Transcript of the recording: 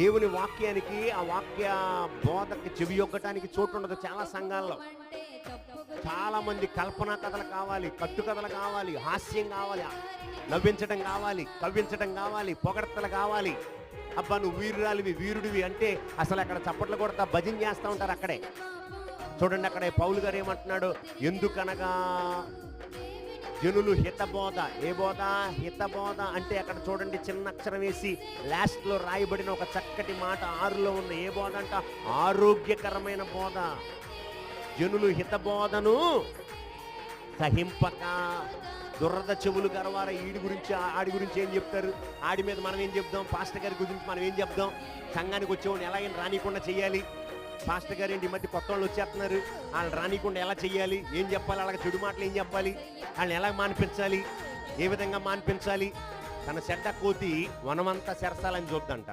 దేవుని వాక్యానికి ఆ వాక్య బోధకి చెవి ఒక్కటానికి చోటు ఉండదు చాలా సంఘాల్లో. చాలా మంది కల్పనా కథలు కావాలి కట్టు కథలు కావాలి హాస్యం కావాలి నవ్వించడం కావాలి కవ్వించడం కావాలి పొగడతలు కావాలి. అబ్బా నువ్వు వీరురాలివి వీరుడివి అంటే అసలు అక్కడ చప్పట్లు కొడతా భజన చేస్తూ ఉంటారు అక్కడే. చూడండి అక్కడే పౌలు గారు ఏమంటున్నాడు? ఎందుకనగా జనులు హితబోధ ఏ బోధ? హితబోధ అంటే అక్కడ చూడండి చిన్న అక్షరం వేసి లాస్ట్లో రాయబడిన ఒక చక్కటి మాట ఆరులో ఉంది. ఏ బోధ అంట? ఆరోగ్యకరమైన బోధ. జనులు హితబోధను సహింపక దురద చెవులు గర్వార ఈడి గురించి ఆడి గురించి ఏం చెప్తారు? ఆడి మీద మనం ఏం చెప్దాం? పాస్టర్ గారి గురించి మనం ఏం చెప్దాం? సంఘానికి వచ్చేవాడిని ఎలాగైనా రానికుండా చేయాలి. పాస్టర్ గారు ఏంటి ఈ మధ్య కొత్త వాళ్ళు వచ్చేస్తున్నారు? వాళ్ళు రానికుండా ఎలా చేయాలి ఏం చెప్పాలి? అలాగే చెడు మాటలు ఏం చెప్పాలి? వాళ్ళని ఎలా మానిపించాలి? ఏ విధంగా మానిపించాలి? తన చెడ్డ కోతి వనమంతా సెరసాలని చూద్దంట.